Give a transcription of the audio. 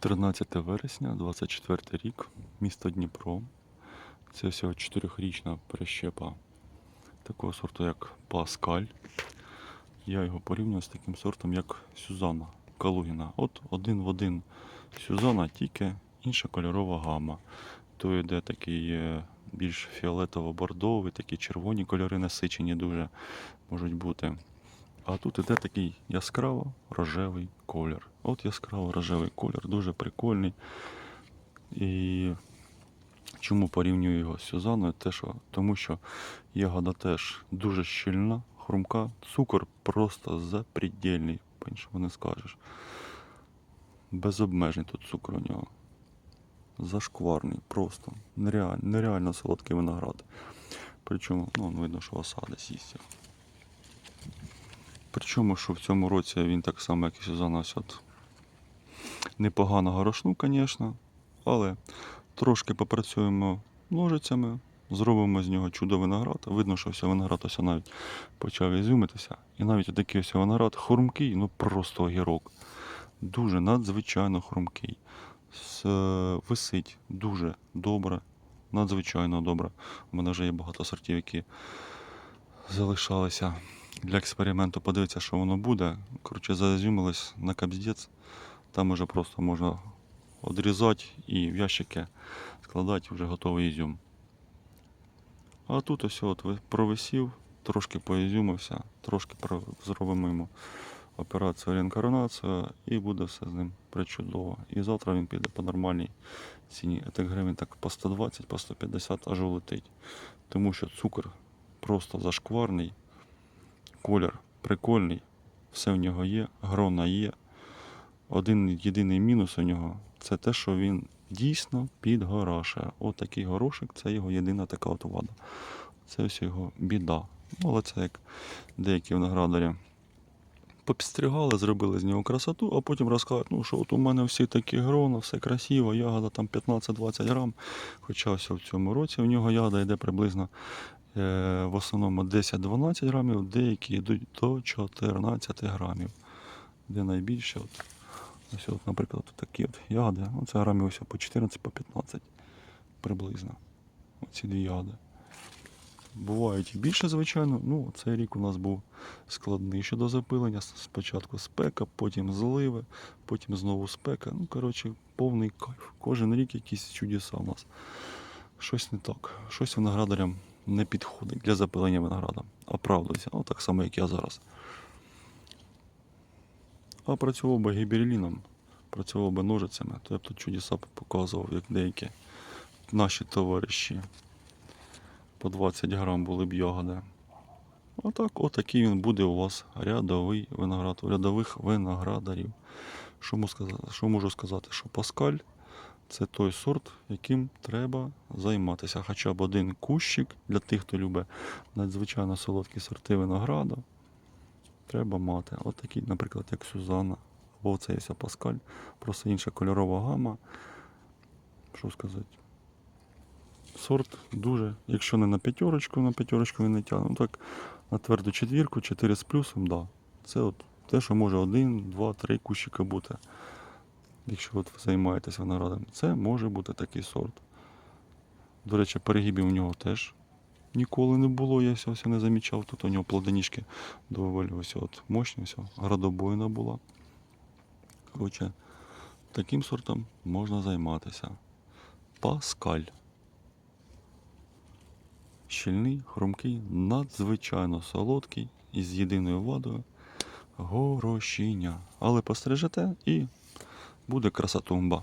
13 вересня, 24 рік, місто Дніпро. Це всього 4-річна прищепа такого сорту, як Паскаль. Я його порівнюю з таким сортом, як Сюзанна Калугіна. От один в один Сюзанна, тільки інша кольорова гама. То йде такий е, більш фіолетово-бордовий, такі червоні кольори насичені дуже можуть бути. А тут іде такий яскраво рожевий колір. От яскраво рожевий колір, дуже прикольний. І чому порівнюю його з Сюзаною? Те, що, тому що ягода теж дуже щільна, хрумка, цукор просто запредельний, по-іншому не скажеш. Без обмежень тут цукор у нього. Зашкварний, просто. Нереально, нереально солодкий виноград. Причому, ну, видно, що осада сістя. Причому, що в цьому році він так само, як і Сюзанна, ось от непогано горошну, звісно, але трошки попрацюємо ножицями, зробимо з нього чудо виноград. Видно, що все виноград ось навіть почав ізюмитися. І навіть такий ось виноград хрумкий, ну просто огірок. Дуже надзвичайно хрумкий. С, висить дуже добре, надзвичайно добре. У мене вже є багато сортів, які залишалися для експерименту. Подивитися, що воно буде. Коротше, зазюмилось на капздець. Там уже просто можна відрізати і в ящики складати вже готовий ізюм. А тут ось от провисів, трошки поізюмився, трошки зробимо йому операцію реінкарнацію і буде все з ним причудово. І завтра він піде по нормальній ціні. Так гривень так по 120, по 150 аж улетить. Тому що цукор просто зашкварний, колір прикольний, все в нього є, грона є. Один єдиний мінус у нього це те, що він дійсно підгорашує. От такий горошик це його єдина така от вада. Це ось його біда. Ну, але це як деякі виноградарі попістригали, зробили з нього красоту, а потім розказують, ну що от у мене всі такі грона, все красиво, ягода там 15-20 грам. Хоча ось в цьому році у нього ягода йде приблизно е, в основному 10-12 грамів, деякі йдуть до 14 грамів. Де найбільше. От, ось, от, наприклад, от такі от ягоди. Ну, це грамів ось по 14 по 15 приблизно. Оці дві ягоди. Бувають і більше, звичайно. Ну, цей рік у нас був складний щодо запилення. Спочатку спека, потім зливи, потім знову спека. Ну, коротше, повний кайф. Кожен рік якісь чудеса у нас. Щось не так. Щось виноградарям не підходить для запилення винограда. Оправдуйся. Ну, так само, як я зараз. А працював би гіберліном, працював би ножицями, то я б тут чудеса показував, як деякі наші товариші по 20 грам були б ягоди. Отак, отакий він буде у вас рядовий виноград, рядових виноградарів. Що можу сказати? Що можу сказати? Що Паскаль це той сорт, яким треба займатися. Хоча б один кущик для тих, хто любить надзвичайно солодкі сорти винограду. Треба мати. От такий, наприклад, як Сюзанна, або цей ось Паскаль, просто інша кольорова гама. Що сказати? сорт дуже, якщо не на п'ятерочку, на п'ятерочку він не тягне, ну так на тверду четвірку, 4 з плюсом, да. Це от те, що може один, два, три кущика бути. Якщо от ви займаєтесь виноградом, це може бути такий сорт. До речі, перегибів у нього теж ніколи не було, я ось не замічав. Тут у нього плодоніжки ось от мощні, ось, градобойна була. Коротше, таким сортом можна займатися. Паскаль. Щільний, хрумкий, надзвичайно солодкий із єдиною вадою горошіння. Але постережете і буде красотумба.